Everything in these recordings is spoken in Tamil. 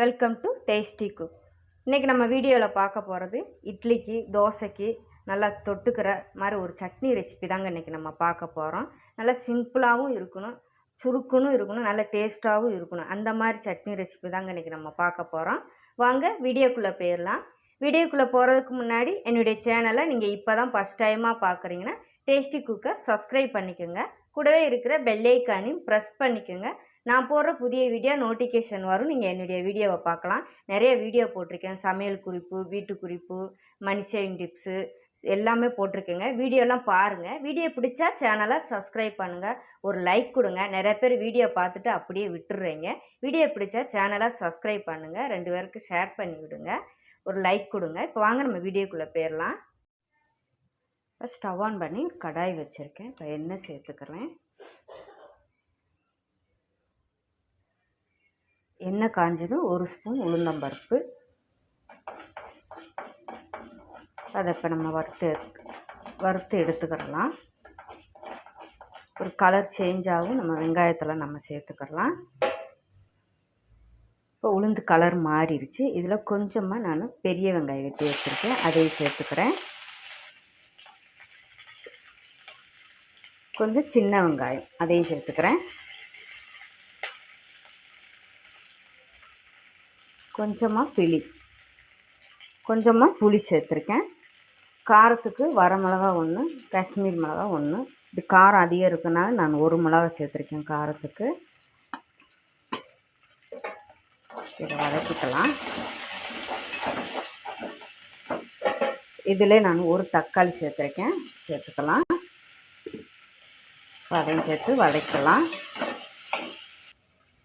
வெல்கம் டு டேஸ்டி குக் இன்றைக்கி நம்ம வீடியோவில் பார்க்க போகிறது இட்லிக்கு தோசைக்கு நல்லா தொட்டுக்கிற மாதிரி ஒரு சட்னி ரெசிபி தாங்க இன்றைக்கி நம்ம பார்க்க போகிறோம் நல்லா சிம்பிளாகவும் இருக்கணும் சுருக்குன்னு இருக்கணும் நல்ல டேஸ்ட்டாகவும் இருக்கணும். அந்த மாதிரி சட்னி ரெசிபி தாங்க இன்றைக்கி நம்ம பார்க்க போகிறோம் வாங்க வீடியோக்குள்ளே போயிடலாம் வீடியோக்குள்ளே போகிறதுக்கு முன்னாடி என்னுடைய சேனலை நீங்கள் இப்போ தான் ஃபஸ்ட் டைமாக பார்க்குறீங்கன்னா டேஸ்டி குக்கை சப்ஸ்கிரைப் பண்ணிக்கோங்க. கூடவே இருக்கிற பெல்லைக்கானையும் ப்ரெஸ் பண்ணிக்கோங்க. நான் போடுற புதிய வீடியோ நோட்டிஃபிகேஷன் வரும். நீங்கள் என்னுடைய வீடியோவை பார்க்கலாம் நிறைய வீடியோ போட்டிருக்கேன். சமையல் குறிப்பு வீட்டு குறிப்பு மணி சேவிங் டிப்ஸு எல்லாமே போட்டிருக்கேங்க. வீடியோலாம் பாருங்கள் வீடியோ பிடிச்சா சேனலை சப்ஸ்கிரைப் பண்ணுங்கள் ஒரு லைக் கொடுங்க. நிறைய பேர் வீடியோ பார்த்துட்டு அப்படியே விட்டுடுறீங்க வீடியோ பிடிச்சா சேனலை சப்ஸ்கிரைப் பண்ணுங்கள் ரெண்டு பேருக்கு ஷேர் பண்ணி விடுங்க. ஒரு லைக் கொடுங்க. இப்போ வாங்க நம்ம வீடியோக்குள்ளே போயிடலாம் ஸ்டவ் ஆன் பண்ணி கடாய் வச்சுருக்கேன். இப்போ எண்ணெய் சேர்த்துக்கிறேன். எண்ணெய் காஞ்சதும் ஒரு ஸ்பூன் உளுந்தம்பருப்பு. அதை இப்போ நம்ம வறுத்து வறுத்து எடுத்துக்கிடலாம் ஒரு கலர் சேஞ்ச் ஆகும் நம்ம வெங்காயத்தில் நம்ம சேர்த்துக்கிடலாம் இப்போ உளுந்து கலர் மாறிடுச்சு. இதில் கொஞ்சமாக நான் பெரிய வெங்காயம் வெட்டி வச்சுருக்கேன். அதையும் சேர்த்துக்கிறேன். கொஞ்சம் சின்ன வெங்காயம் அதையும் சேர்த்துக்கிறேன். கொஞ்சமாக புளி. கொஞ்சமாக புளி சேர்த்துருக்கேன். காரத்துக்கு வர மிளகா ஒன்று காஷ்மீர் மிளகா ஒன்று இது காரம் அதிகம் இருக்கனால நான் ஒரு மிளகா சேர்த்துருக்கேன் காரத்துக்கு. இதை வதக்கிக்கலாம். இதில் நான் ஒரு தக்காளி சேர்த்துருக்கேன். சேர்த்துக்கலாம். அதையும் சேர்த்து வதக்கலாம்.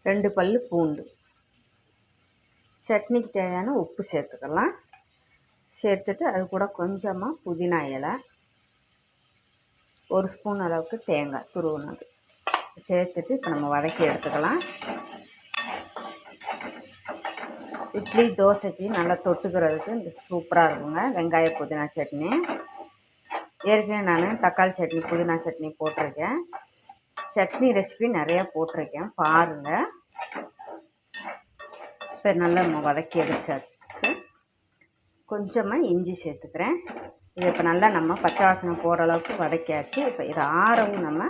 ரெண்டு பல் பூண்டு. சட்னிக்கு தேவையான உப்பு சேர்த்துக்கலாம். சேர்த்துட்டு அது கூட கொஞ்சமாக புதினா இலை ஒரு ஸ்பூன் அளவுக்கு தேங்காய் துருவுனது. சேர்த்துட்டு இப்போ நம்ம வதக்கி எடுத்துக்கலாம். இட்லி தோசைக்கு நல்லா தொட்டுக்கிறதுக்கு சூப்பராக இருக்குங்க. வெங்காய புதினா சட்னி. ஏற்கனவே நான் தக்காளி சட்னி புதினா சட்னி போட்டிருக்கேன். சட்னி ரெசிபி நிறையா போட்டிருக்கேன். பாருங்கள் இப்போ நல்லா நம்ம வதக்கி எடுத்து கொஞ்சமாக இஞ்சி சேர்த்துக்கிறேன். இது இப்போ நல்லா நம்ம பச்சை வாசனை போகிற அளவுக்கு வதக்கியாச்சு. இப்போ இதை ஆறவும் நம்ம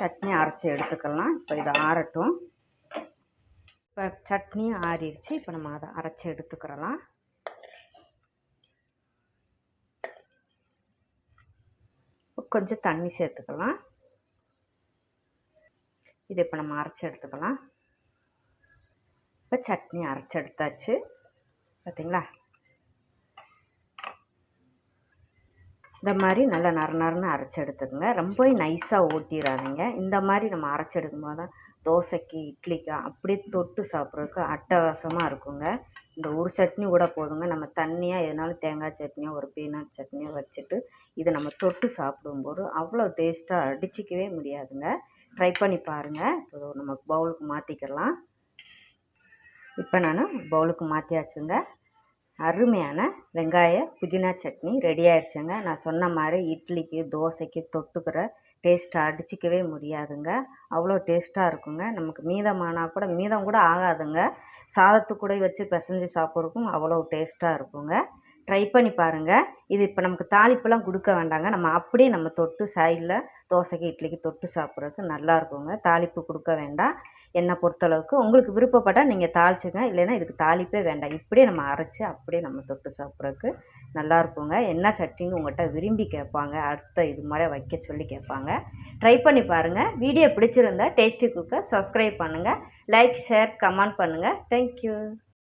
சட்னி அரைச்சி எடுத்துக்கலாம். இப்போ இதை ஆறட்டும். இப்போ சட்னியும் ஆறிடுச்சு. இப்போ நம்ம அதை அரைச்சி எடுத்துக்கிறலாம். கொஞ்சம் தண்ணி சேர்த்துக்கலாம். இதை இப்போ நம்ம அரைச்சி எடுத்துக்கலாம். இப்போ சட்னி அரைச்செடுத்தாச்சு. பார்த்தீங்களா? பார்த்திங்களா இந்த மாதிரி நல்லா நர நரன்னு அரைச்செடுத்துக்கோங்க. ரொம்ப நைஸாக ஓட்டிடாதீங்க இந்த மாதிரி நம்ம அரைச்சி எடுக்கும்போது தான் தோசைக்கு இட்லிக்கு அப்படியே தொட்டு சாப்பிட்றதுக்கு அட்டகாசமாக இருக்குங்க. இந்த ஒரு சட்னி கூட போதுங்க. நம்ம தண்ணியாக எதுனாலும் தேங்காய் சட்னியோ ஒரு பீனட் சட்னியோ வச்சுட்டு இதை நம்ம தொட்டு சாப்பிடும்போது அவ்வளோ டேஸ்ட்டாக அடிச்சிக்கவே முடியாதுங்க. ட்ரை பண்ணி பாருங்கள் இப்போ நம்ம பவுலுக்கு மாற்றிக்கலாம் இப்போ நான் பவுலுக்கு மாற்றியாச்சுங்க அருமையான வெங்காய புதினா சட்னி ரெடி ஆயிடுச்சுங்க நான் சொன்ன மாதிரி இட்லிக்கு தோசைக்கு தொட்டுக்கிற டேஸ்ட்டை அடிச்சிக்கவே முடியாதுங்க. அவ்வளோ டேஸ்ட்டாக இருக்குங்க. நமக்கு மீதமானால் கூட மீதம் கூட ஆகாதுங்க. சாதத்து கூட வச்சு பிசைஞ்சு சாப்பிட்றதுக்கும் அவ்வளோ டேஸ்ட்டாக இருக்குங்க. ட்ரை பண்ணி பாருங்கள் இது இப்போ நமக்கு தாளிப்பெல்லாம் கொடுக்க வேண்டாங்க. நம்ம அப்படியே நம்ம தொட்டு சைடில் தோசைக்கு இட்லிக்கு தொட்டு சாப்பிட்றதுக்கு நல்லா இருக்குங்க. தாளிப்பு கொடுக்க வேண்டாம். என்னை பொறுத்தளவுக்கு உங்களுக்கு விருப்பப்பட்டால் நீங்கள் தாளிச்சுங்க இல்லைன்னா இதுக்கு தாளிப்பே வேண்டாம். இப்படியே நம்ம அரைச்சி அப்படியே நம்ம தொட்டு சாப்பிட்றதுக்கு நல்லா இருக்குங்க. என்ன சட்னின்னு உங்கள்கிட்ட விரும்பி கேட்பாங்க. அடுத்த இது மாதிரி வைக்க சொல்லி கேட்பாங்க. ட்ரை பண்ணி பாருங்கள் வீடியோ பிடிச்சிருந்தா டேஸ்டி குக்கை சப்ஸ்கிரைப் பண்ணுங்கள் லைக் ஷேர் கமெண்ட் பண்ணுங்கள் தேங்க்யூ